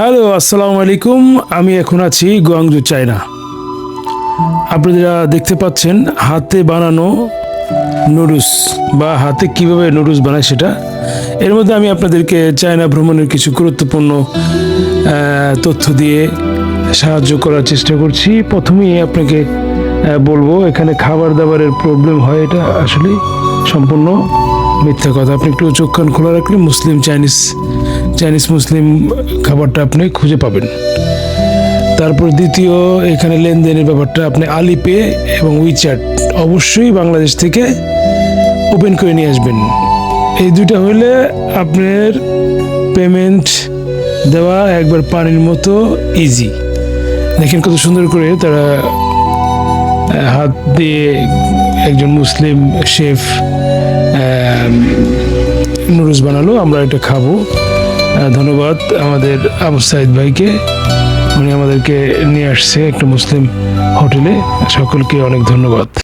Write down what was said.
Hello, আসসালামু আলাইকুম। আমি এখন আছি গোয়াংজু, চায়না। আপনারা দেখতে পাচ্ছেন হাতে বানানো নুডলস, বা হাতে কীভাবে নুডলস বানায় সেটা। এর মধ্যে আমি আপনাদেরকে চায়না ভ্রমণের কিছু গুরুত্বপূর্ণ তথ্য দিয়ে সাহায্য করার চেষ্টা করছি। প্রথমেই আপনাকে বলব, এখানে খাবার দাবারের প্রবলেম হয় এটা আসলে সম্পূর্ণ মিথ্যা কথা। আপনি একটু চোখ খোলা রাখলে মুসলিম, চাইনিজ চাইনিজ মুসলিম খাবারটা আপনি খুঁজে পাবেন। তারপর দ্বিতীয়, এখানে লেনদেনের ব্যাপারটা আপনি আলিপে এবং উইচ্যাট অবশ্যই বাংলাদেশ থেকে ওপেন করে নিয়ে আসবেন। এই দুইটা হইলে আপনার পেমেন্ট দেওয়া একবার পানির মতো ইজি দেখেন কত সুন্দর করে তারা হাত দিয়ে একজন মুসলিম শেফ নুডলস বানালো, আমরা এটা খাব। ধন্যবাদ আমাদের আবু সাইদ ভাইকে। উনি আমাদেরকে নিয়ে আসছে একটা মুসলিম হোটেলে। সকলকে অনেক ধন্যবাদ।